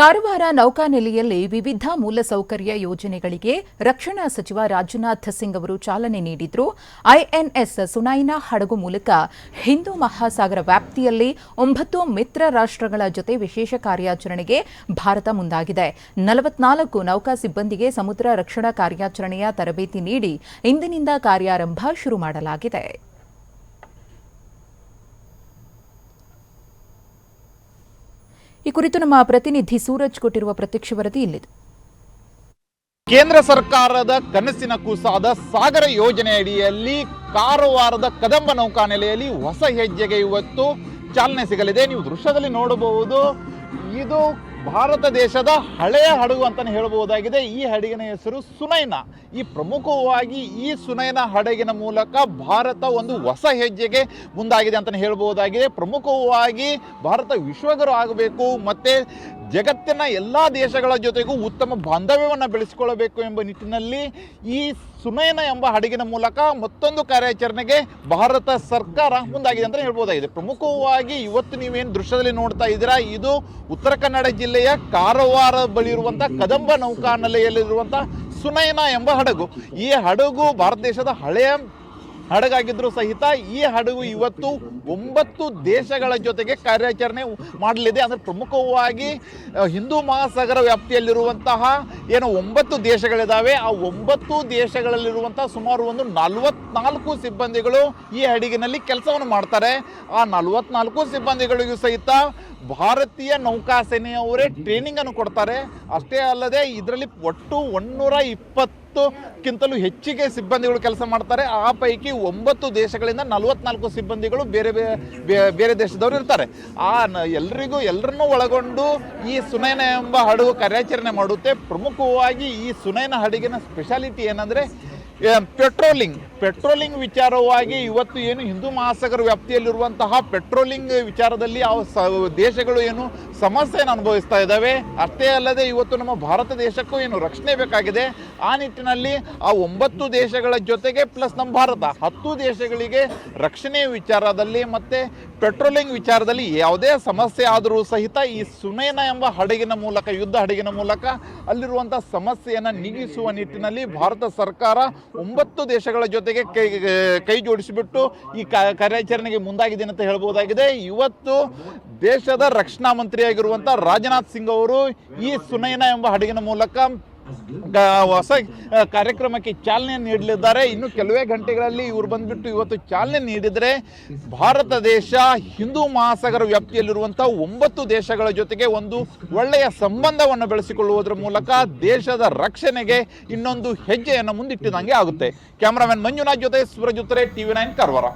ಕಾರವಾರ ನೌಕಾನೆಲೆಯಲ್ಲಿ ವಿವಿಧ ಮೂಲಸೌಕರ್ಯ ಯೋಜನೆಗಳಿಗೆ ರಕ್ಷಣಾ ಸಚಿವ ರಾಜನಾಥ್ ಸಿಂಗ್ ಅವರು ಚಾಲನೆ ನೀಡಿದ್ರು. ಐಎನ್ಎಸ್ ಸುನೈನಾ ಹಡಗು ಮೂಲಕ ಹಿಂದೂ ಮಹಾಸಾಗರ ವ್ಯಾಪ್ತಿಯಲ್ಲಿ ಒಂಬತ್ತು ಮಿತ್ರ ರಾಷ್ಟ್ರಗಳ ಜೊತೆ ವಿಶೇಷ ಕಾರ್ಯಾಚರಣೆಗೆ ಭಾರತ ಮುಂದಾಗಿದೆ. ನಲವತ್ನಾಲ್ಕು ನೌಕಾ ಸಿಬ್ಬಂದಿಗೆ ಸಮುದ್ರ ರಕ್ಷಣಾ ಕಾರ್ಯಾಚರಣೆಯ ತರಬೇತಿ ನೀಡಿ ಇಂದಿನಿಂದ ಕಾರ್ಯಾರಂಭ ಶುರು ಮಾಡಲಾಗಿದೆ. ಈ ಕುರಿತು ನಮ್ಮ ಪ್ರತಿನಿಧಿ ಸೂರಜ್ ಕೊಟ್ಟಿರುವ ಪ್ರತ್ಯಕ್ಷ ವರದಿ ಇಲ್ಲಿದೆ. ಕೇಂದ್ರ ಸರ್ಕಾರದ ಕನಸಿನ ಕೂಸಾದ ಸಾಗರ ಯೋಜನೆ ಅಡಿಯಲ್ಲಿ ಕಾರವಾರದ ಕದಂಬ ನೌಕಾನೆಲೆಯಲ್ಲಿ ಹೊಸ ಹೆಜ್ಜೆಗೆ ಇವತ್ತು ಚಾಲನೆ ಸಿಗಲಿದೆ. ನೀವು ದೃಶ್ಯದಲ್ಲಿ ನೋಡಬಹುದು. ಇದು ಭಾರತ ದೇಶದ ಹಳೆಯ ಹಡಗು ಅಂತಲೇ ಹೇಳಬಹುದಾಗಿದೆ. ಈ ಹಡಗಿನ ಹೆಸರು ಸುನೈನ. ಈ ಪ್ರಮುಖವಾಗಿ ಈ ಸುನೈನ ಹಡಗಿನ ಮೂಲಕ ಭಾರತ ಒಂದು ಹೊಸ ಹೆಜ್ಜೆಗೆ ಮುಂದಾಗಿದೆ ಅಂತಾನೆ ಹೇಳಬಹುದಾಗಿದೆ. ಪ್ರಮುಖವಾಗಿ ಭಾರತ ವಿಶ್ವಗರು ಆಗಬೇಕು, ಮತ್ತೆ ಜಗತ್ತಿನ ಎಲ್ಲ ದೇಶಗಳ ಜೊತೆಗೂ ಉತ್ತಮ ಬಾಂಧವ್ಯವನ್ನು ಬೆಳೆಸಿಕೊಳ್ಳಬೇಕು ಎಂಬ ನಿಟ್ಟಿನಲ್ಲಿ ಈ ಸುನಯನ ಎಂಬ ಹಡಗಿನ ಮೂಲಕ ಮತ್ತೊಂದು ಕಾರ್ಯಾಚರಣೆಗೆ ಭಾರತ ಸರ್ಕಾರ ಮುಂದಾಗಿದೆ ಅಂತ ಹೇಳ್ಬೋದಾಗಿದೆ. ಪ್ರಮುಖವಾಗಿ ಇವತ್ತು ನೀವೇನು ದೃಶ್ಯದಲ್ಲಿ ನೋಡ್ತಾ ಇದ್ದೀರಾ, ಇದು ಉತ್ತರ ಕನ್ನಡ ಜಿಲ್ಲೆಯ ಕಾರವಾರ ಬಳಿ ಇರುವಂಥ ಕದಂಬ ನೌಕಾನೆಲೆಯಲ್ಲಿರುವಂಥ ಸುನಯನ ಎಂಬ ಹಡಗು. ಈ ಹಡಗು ಭಾರತ ದೇಶದ ಹಳೆಯ ಹಡಗಾಗಿದ್ರು ಸಹಿತ ಈ ಹಡಗು ಇವತ್ತು ಒಂಬತ್ತು ದೇಶಗಳ ಜೊತೆಗೆ ಕಾರ್ಯಾಚರಣೆ ಮಾಡಲಿದೆ. ಅಂದರೆ ಪ್ರಮುಖವಾಗಿ ಹಿಂದೂ ಮಹಾಸಾಗರ ವ್ಯಾಪ್ತಿಯಲ್ಲಿರುವಂತಹ ಏನು ಒಂಬತ್ತು ದೇಶಗಳಿದ್ದಾವೆ ಆ ಒಂಬತ್ತು ದೇಶಗಳಲ್ಲಿರುವಂತಹ ಸುಮಾರು ಒಂದು ನಲವತ್ನಾಲ್ಕು ಸಿಬ್ಬಂದಿಗಳು ಈ ಹಡಗಿನಲ್ಲಿ ಕೆಲಸವನ್ನು ಮಾಡ್ತಾರೆ. ಆ ನಲವತ್ನಾಲ್ಕು ಸಿಬ್ಬಂದಿಗಳಿಗೂ ಸಹಿತ ಭಾರತೀಯ ನೌಕಾಸೇನೆಯವರೇ ಟ್ರೈನಿಂಗ್ ಅನ್ನು ಕೊಡ್ತಾರೆ. ಅಷ್ಟೇ ಅಲ್ಲದೆ, ಇದರಲ್ಲಿ ಒಟ್ಟು ಒನ್ನೂರ ಇಪ್ಪತ್ತಕ್ಕಿಂತಲೂ ಹೆಚ್ಚಿಗೆ ಸಿಬ್ಬಂದಿಗಳು ಕೆಲಸ ಮಾಡ್ತಾರೆ. ಆ ಪೈಕಿ ಒಂಬತ್ತು ದೇಶಗಳಿಂದ ನಲವತ್ನಾಲ್ಕು ಸಿಬ್ಬಂದಿಗಳು ಬೇರೆ ಬೇರೆ ದೇಶದವರು ಇರ್ತಾರೆ. ಆ ಎಲ್ರಿಗೂ ಎಲ್ಲರನ್ನೂ ಒಳಗೊಂಡು ಈ ಸುನೈನ ಎಂಬ ಹಡಗು ಕಾರ್ಯಾಚರಣೆ ಮಾಡುತ್ತೆ. ಪ್ರಮುಖವಾಗಿ ಈ ಸುನೈನ ಹಡಗಿನ ಸ್ಪೆಷಾಲಿಟಿ ಏನಂದ್ರೆ ಪೆಟ್ರೋಲಿಂಗ್. ಪೆಟ್ರೋಲಿಂಗ್ ವಿಚಾರವಾಗಿ ಇವತ್ತು ಏನು ಹಿಂದೂ ಮಹಾಸಾಗರ ವ್ಯಾಪ್ತಿಯಲ್ಲಿರುವಂತಹ ಪೆಟ್ರೋಲಿಂಗ್ ವಿಚಾರದಲ್ಲಿ ಆ ಸ- ದೇಶಗಳು ಏನು ಸಮಸ್ಯೆಯನ್ನು ಅನುಭವಿಸ್ತಾ ಇದ್ದಾವೆ. ಅಷ್ಟೇ ಅಲ್ಲದೆ ಇವತ್ತು ನಮ್ಮ ಭಾರತ ದೇಶಕ್ಕೂ ಏನು ರಕ್ಷಣೆ ಬೇಕಾಗಿದೆ. ಆ ನಿಟ್ಟಿನಲ್ಲಿ ಆ ಒಂಬತ್ತು ದೇಶಗಳ ಜೊತೆಗೆ ಪ್ಲಸ್ ನಮ್ಮ ಭಾರತ. ಹತ್ತು ದೇಶಗಳಿಗೆ ರಕ್ಷಣೆ ವಿಚಾರದಲ್ಲಿ ಮತ್ತು ಪೆಟ್ರೋಲಿಂಗ್ ವಿಚಾರದಲ್ಲಿ ಯಾವುದೇ ಸಮಸ್ಯೆ ಆದರೂ ಸಹಿತ ಈ ಸುನೇನ ಎಂಬ ಹಡಗಿನ ಮೂಲಕ, ಯುದ್ಧ ಹಡಗಿನ ಮೂಲಕ ಅಲ್ಲಿರುವಂಥ ಸಮಸ್ಯೆಯನ್ನು ನೀಗಿಸುವ ನಿಟ್ಟಿನಲ್ಲಿ ಭಾರತ ಸರ್ಕಾರ ಒಂಬತ್ತು ದೇಶಗಳ ಜೊತೆಗೆ ಕೈ ಕೈ ಜೋಡಿಸಿಬಿಟ್ಟು ಈ ಕಾರ್ಯಾಚರಣೆಗೆ ಮುಂದಾಗಿದೆ ಅಂತ ಹೇಳ್ಬೋದಾಗಿದೆ. ಇವತ್ತು ದೇಶದ ರಕ್ಷಣಾ ಮಂತ್ರಿಯಾಗಿರುವಂಥ ರಾಜನಾಥ್ ಸಿಂಗ್ ಅವರು ಈ ಸುನಯನ ಎಂಬ ಹಡಗಿನ ಮೂಲಕ ಹೊಸ ಕಾರ್ಯಕ್ರಮಕ್ಕೆ ಚಾಲನೆ ನೀಡಲಿದ್ದಾರೆ. ಇನ್ನು ಕೆಲವೇ ಗಂಟೆಗಳಲ್ಲಿ ಇವರು ಬಂದ್ಬಿಟ್ಟು ಇವತ್ತು ಚಾಲನೆ ನೀಡಿದರೆ ಭಾರತ ದೇಶ ಹಿಂದೂ ಮಹಾಸಾಗರ ವ್ಯಾಪ್ತಿಯಲ್ಲಿರುವಂಥ ಒಂಬತ್ತು ದೇಶಗಳ ಜೊತೆಗೆ ಒಂದು ಒಳ್ಳೆಯ ಸಂಬಂಧವನ್ನು ಬೆಳೆಸಿಕೊಳ್ಳುವುದರ ಮೂಲಕ ದೇಶದ ರಕ್ಷಣೆಗೆ ಇನ್ನೊಂದು ಹೆಜ್ಜೆಯನ್ನು ಮುಂದಿಟ್ಟಿದಂಗೆ ಆಗುತ್ತೆ. ಕ್ಯಾಮರಾಮನ್ ಮಂಜುನಾಥ್ ಜೊತೆ ಸೂರಜ್ ಉತ್ತರೆ, ಟಿವಿ ನೈನ್, ಕಾರವಾರ.